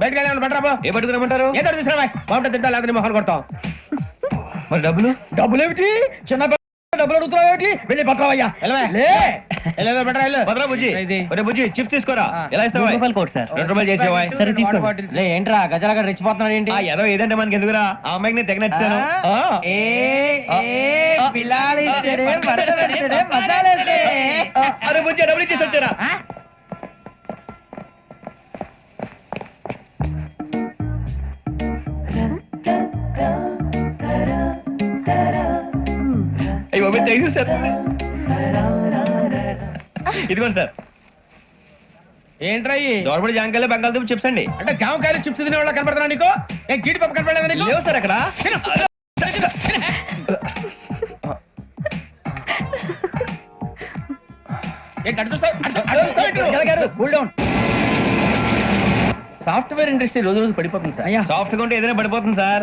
బయటకు వెళ్ళాను బట్టరాబో ఏ పట్టుకురమ్మంటారు ఏదో తీసుకురా బాగుంటే తింటా లేదా మొహాన్ని కొడతాం మరి డబ్బులు? డబ్బులు ఏమిటి చిన్న డబ్బులు అడుగుతున్నావు ఏమిటి? వెళ్ళి పట్టరావయ్యా లే. భద్రా బుజ్జి. ఒరే బుజ్జి చిప్స్ తీసుకోరా? ఎలా ఇస్తావా రూపాయలు కోట్ సార్. రెండు రూపాయలు చేసేవా సరే తీసుకోండి. లే ఏంట్రా? గజలగా రెచ్చిపోతున్నాడు ఏంటి? ఆ ఏదో ఏదంటే మనకి ఎందుకురా? ఆ అమ్మాయికి నేను తెగ నచ్చాను. ఏ మసాలా అరే బుజ్జి డబ్బులు ఇచ్చేసి వచ్చారా? Thank you sir. ఇదిగోండి సార్. ఏంట్రా? దోరబడి జాంకాయలు బంగాళదుంప చిప్స్ అండి. అంటే జామకాయలు చిప్స్ తినే వాళ్ళ కనపడుతున్నా నీకు? ఏ గీడి పప్పు కనపడలేదా నీకు? లేవు సార్ అక్కడ. సాఫ్ట్వేర్ ఇండస్ట్రీ రోజు రోజు పడిపోతుంది సార్. అయ్యా. సాఫ్ట్గా ఉంటే ఏదైనా పడిపోతుంది సార్.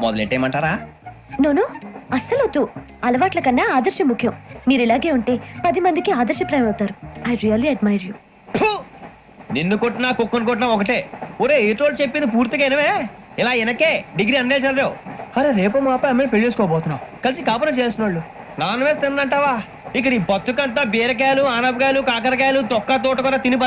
మొదలెట్టేయమంటారా? నో నో అస్సలు వద్దు అలవాట్ల కన్నా ఆదర్శం ముఖ్యం. మీరు ఇలాగే ఉంటే పది మందికి ఆదర్శప్రాయం అవుతారు ఐ రియల్లీ అడ్మైర్ యూ. ఫు! నిన్ను కొట్టినా కుక్కను కొట్టినా ఒకటే. ఒరే ఏటోళ్ళు చెప్పింది పూర్తిగా వినవే? ఇలా వెనకే డిగ్రీ అన్నే చదివావు. అరే రేపు మా అబ్బాయి అమ్మాయిని పెళ్ళి చేసుకోబోతున్నావు. కలిసి కాపురం చేసిన వాళ్ళు నాన్ వెజ్ తిన్నంటావా? ఇక నీ బతుకంతా బీరకాయలు ఆనపకాయలు కాకరకాయలు తొక్క తోట కూడా తిని బతకాలి.